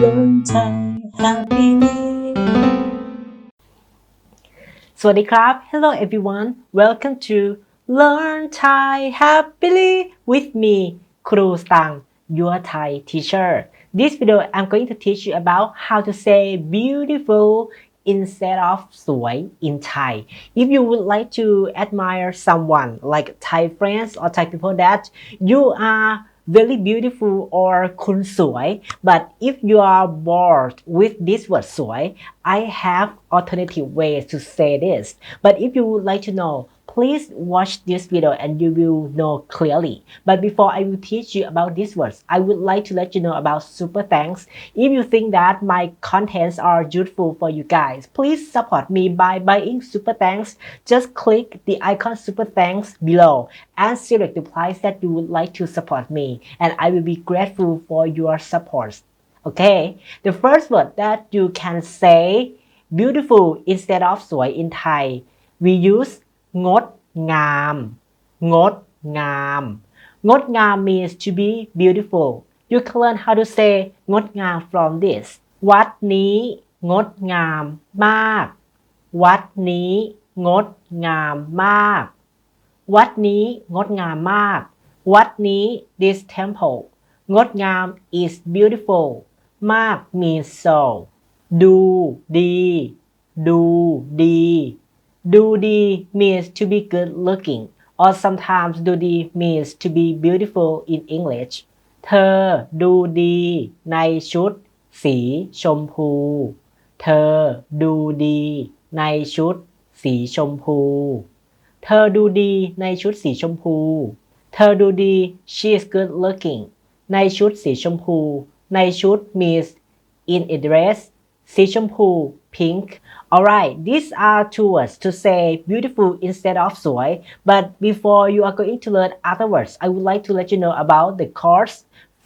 Learn Thai happily สวัสดีครับ Hello everyone Welcome to Learn Thai Happily with me ครูสตัง your Thai teacher This video I'm going to teach you about how to say beautiful instead of สวย in Thai If you would like to admire someone like Thai friends or Thai people that you are very beautiful or kun suai. But if you are bored with this word suai, I have alternative ways to say this. But if you would like to know please watch this video and you will know clearly but before I will teach you about these words I would like to let you know about super thanks if you think that my contents are useful for you guys please support me by buying super thanks just click the icon super thanks below and select the price that you would like to support me and I will be grateful for your support okay the first word that you can say beautiful instead of สวย in Thai we use งดงาม งดงาม งดงาม means to be beautiful you can learn how to say งดงาม from this วัดนี้ งดงามมาก วัดนี้ งดงามมาก วัดนี้ งดงามมาก วัดนี้ this temple งดงาม is beautiful มาก means so ดูดี ดูดี ดูดี means to be good looking or sometimes ดูดี means to be beautiful in English เธอดูดีในชุดสีชมพู เธอดูดีในชุดสีชมพู เธอดูดีในชุดสีชมพู เธอดูดี she is good looking ในชุดสีชมพู ในชุด means in a dress สีชมพู pink alright these are two words to say beautiful instead of สวย but before you are going to learn other words I would like to let you know about the course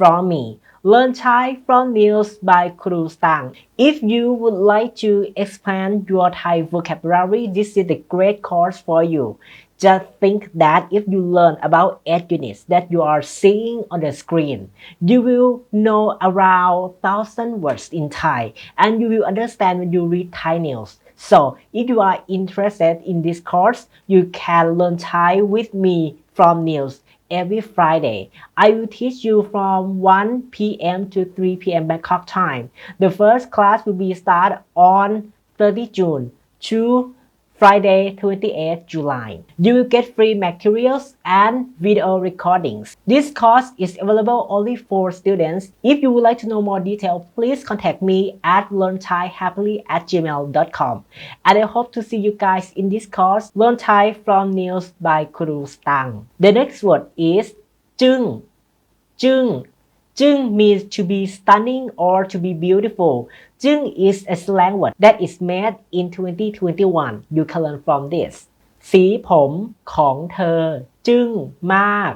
from me Learn Thai from News by Kru Stang. If you would like to expand your Thai vocabulary, this is the great course for you. Just think that if you learn about 8 units that you are seeing on the screen, you will know around 1000 words in Thai and you will understand when you read Thai news. So, if you are interested in this course, you can learn Thai with me from news every Friday. I will teach you from 1 p.m. to 3 p.m. Bangkok time. The first class will be start on 30 June to Friday 28 July. You will get free materials and video recordings. This course is available only for students. If you would like to know more detail, please contact me at learnthaihappily at gmail.com. And I hope to see you guys in this course, Learn Thai from News by Kuru Stang. The next word is จึง จึง จึง means to be stunning or to be beautiful. จึง is a slang word that is made in 2021. You can learn from this. สีผมของเธอ จึงมาก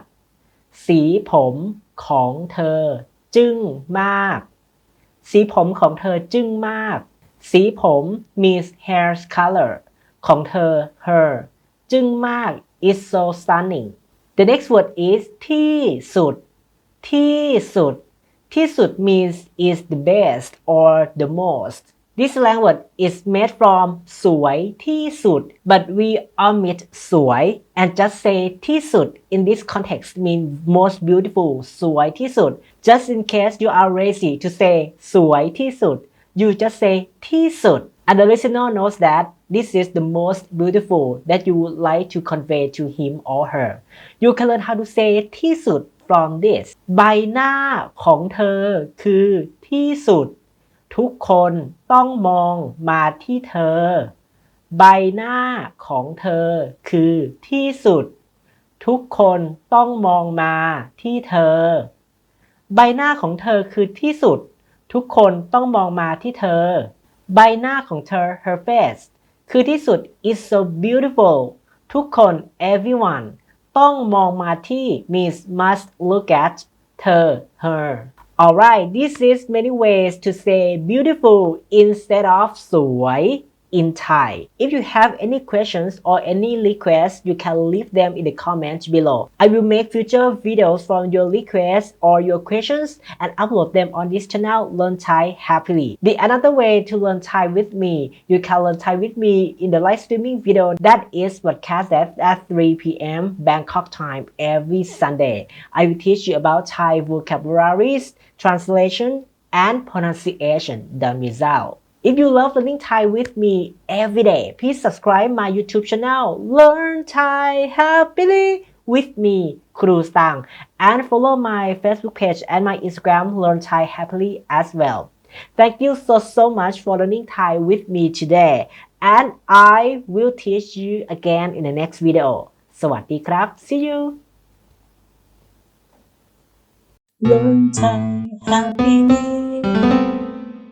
สีผมของเธอ จึงมาก สีผมของเธอจึงมาก สีผม means hair color ของเธอ her จึงมาก is so stunning The next word is ที่สุด ที่สุด ที่สุด means is the best or the most. This language is made from สวยที่สุด but we omit สวย and just say ที่สุด in this context mean most beautiful สวยที่สุด just in case you are lazy to say สวยที่สุด you just say ที่สุด and the listener knows that this is the most beautiful that you would like to convey to him or her you can learn how to say ที่สุด from this ใบหน้าของเธอคือที่สุด ทุกคนต้องมองมาที่เธอ ใบหน้าของเธอคือที่สุด ทุกคนต้องมองมาที่เธอ ใบหน้าของเธอคือที่สุด ทุกคนต้องมองมาที่เธอ ใบหน้าของเธอ her face คือที่สุด is so beautiful ทุกคน everyone ต้องมองมาที่ means must look at เธอ her alright this is many ways to say beautiful instead of สวย in Thai. If you have any questions or any requests, you can leave them in the comments below. I will make future videos from your requests or your questions and upload them on this channel Learn Thai Happily. The another way to learn Thai with me, you can learn Thai with me in the live streaming video that is broadcasted at 3 p.m. Bangkok time every Sunday. I will teach you about Thai vocabularies, translation, and pronunciation, the result. If you love learning Thai with me every day, please subscribe my YouTube channel Learn Thai Happily with me, Kru Stang, and follow my Facebook page and my Instagram Learn Thai Happily as well. Thank you so so much for learning Thai with me today, and I will teach you again in the next video. สวัสดีครับ see you Learn Thai happily